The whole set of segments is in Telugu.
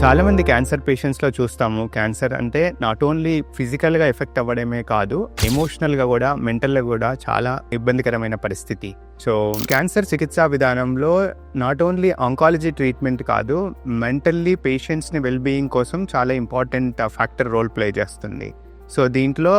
చాలామంది క్యాన్సర్ పేషెంట్స్లో చూస్తాము. క్యాన్సర్ అంటే నాట్ ఓన్లీ ఫిజికల్గా ఎఫెక్ట్ అవ్వడమే కాదు ఎమోషనల్గా కూడా మెంటల్గా కూడా చాలా ఇబ్బందికరమైన పరిస్థితి. సో క్యాన్సర్ చికిత్సా విధానంలో నాట్ ఓన్లీ ఆంకాలజీ ట్రీట్మెంట్ కాదు మెంటల్లీ పేషెంట్స్ని వెల్బీయింగ్ కోసం చాలా ఇంపార్టెంట్ ఫ్యాక్టర్ రోల్ ప్లే చేస్తుంది. సో దీంట్లో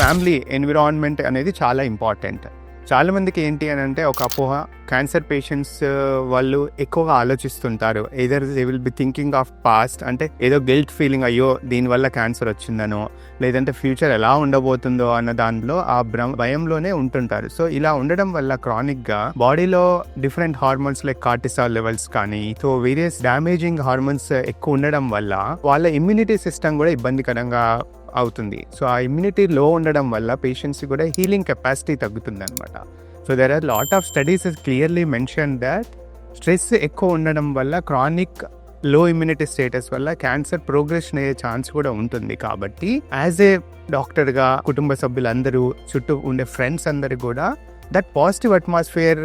ఫ్యామిలీ ఎన్విరాన్మెంట్ అనేది చాలా ఇంపార్టెంట్ చాలామందికి ఏంటి అని అంటే ఒక అపోహ క్యాన్సర్ పేషెంట్స్ uh, వాళ్ళు ఎక్కువగా ఆలోచిస్తుంటారు. Either they will be thinking of past అంటే ఏదో గిల్ట్ ఫీలింగ్ అయ్యో దీనివల్ల క్యాన్సర్ వచ్చిందనో లేదంటే ఫ్యూచర్ ఎలా ఉండబోతుందో అన్న దానిలో ఆ భ్రమ భయంలోనే ఉంటుంటారు. సో ఇలా ఉండడం వల్ల క్రానిక్గా బాడీలో different hormones like cortisol levels కానీ సో వేరియస్ డ్యామేజింగ్ హార్మోన్స్ ఎక్కువ ఉండడం వల్ల వాళ్ళ ఇమ్యూనిటీ సిస్టమ్ కూడా ఇబ్బందికరంగా అవుతుంది. సో ఆ ఇమ్యూనిటీ లో ఉండడం వల్ల పేషెంట్స్ కూడా హీలింగ్ కెపాసిటీ తగ్గుతుంది అనమాట so there are lot of studies is clearly mention that stress ఎక్కువ ఉండడం వల్ల క్రానిక్లో ఇమ్యూనిటీ స్టేటస్ వల్ల క్యాన్సర్ ప్రోగ్రెషన్ అయ్యే ఛాన్స్ కూడా ఉంటుంది కాబట్టి యాజ్ ఏ డాక్టర్గా కుటుంబ సభ్యులందరూ చుట్టూ ఉండే ఫ్రెండ్స్ అందరు కూడా దట్ పాజిటివ్ అట్మాస్ఫియర్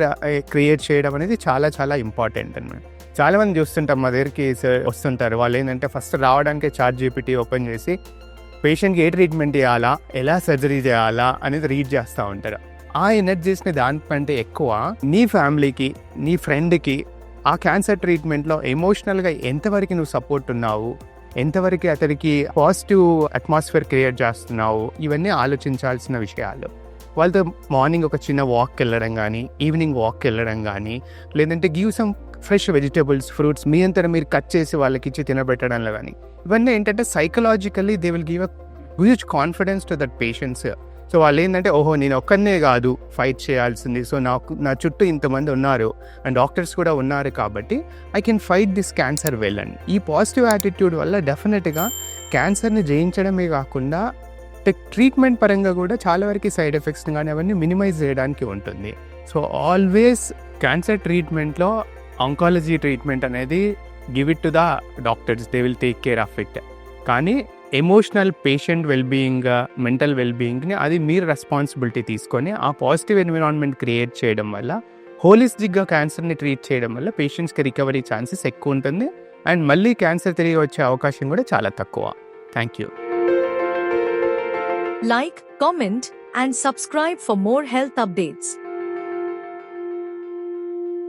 క్రియేట్ చేయడం అనేది చాలా చాలా ఇంపార్టెంట్ అనమాట చాలా మంది చూస్తుంటాం మా దగ్గరికి వస్తుంటారు. వాళ్ళు ఏంటంటే ఫస్ట్ రావడానికి చార్ట్ జీపీటీ ఓపెన్ చేసి పేషెంట్కి ఏ ట్రీట్మెంట్ చేయాలా? ఎలా సర్జరీ చేయాలా? అనేది రీడ్ చేస్తూ ఉంటారు. ఆ ఎనర్జీస్ని దానికంటే ఎక్కువ నీ ఫ్యామిలీకి నీ ఫ్రెండ్కి ఆ క్యాన్సర్ ట్రీట్మెంట్లో ఎమోషనల్గా ఎంతవరకు నువ్వు సపోర్ట్ ఉన్నావు? ఎంతవరకు అతనికి పాజిటివ్ అట్మాస్ఫియర్ క్రియేట్ చేస్తున్నావు? ఇవన్నీ ఆలోచించాల్సిన విషయాలు. వాళ్ళతో మార్నింగ్ ఒక చిన్న వాక్ వెళ్ళడం కానీ ఈవినింగ్ వాక్ వెళ్ళడం కానీ లేదంటే give some fresh vegetables fruits మీ అంతా మీరు కట్ చేసి వాళ్ళకి ఇచ్చి తినబెట్టడంలో కానీ ఇవన్నీ ఏంటంటే psychologically they will give a huge confidence to that patients so వాళ్ళు ఏంటంటే ఓహో నేను ఒక్కనే కాదు ఫైట్ చేయాల్సింది. సో నాకు నా చుట్టూ ఇంతమంది ఉన్నారు అండ్ డాక్టర్స్ కూడా ఉన్నారు కాబట్టి I can fight this cancer well and ఈ పాజిటివ్ యాటిట్యూడ్ వల్ల డెఫినెట్గా క్యాన్సర్ని జయించడమే కాకుండా ట్రీట్మెంట్ పరంగా కూడా చాలా వరకు సైడ్ ఎఫెక్ట్స్ కానీ అవన్నీ మినిమైజ్ చేయడానికి ఉంటుంది. సో ఆల్వేస్ క్యాన్సర్ ట్రీట్మెంట్లో ఆంకాలజీ ట్రీట్మెంట్ అనేది give it to the doctors they will take care of it కానీ ఎమోషనల్ పేషెంట్ వెల్బీయింగ్ మెంటల్ వెల్బీయింగ్ని అది మీరు రెస్పాన్సిబిలిటీ తీసుకొని ఆ పాజిటివ్ ఎన్విరాన్మెంట్ క్రియేట్ చేయడం వల్ల హోలిస్టిక్గా క్యాన్సర్ని ట్రీట్ చేయడం వల్ల పేషెంట్స్కి రికవరీ ఛాన్సెస్ ఎక్కువ ఉంటుంది. అండ్ మళ్ళీ క్యాన్సర్ తిరిగి వచ్చే అవకాశం కూడా చాలా తక్కువ. Thank you like comment and subscribe for more health updates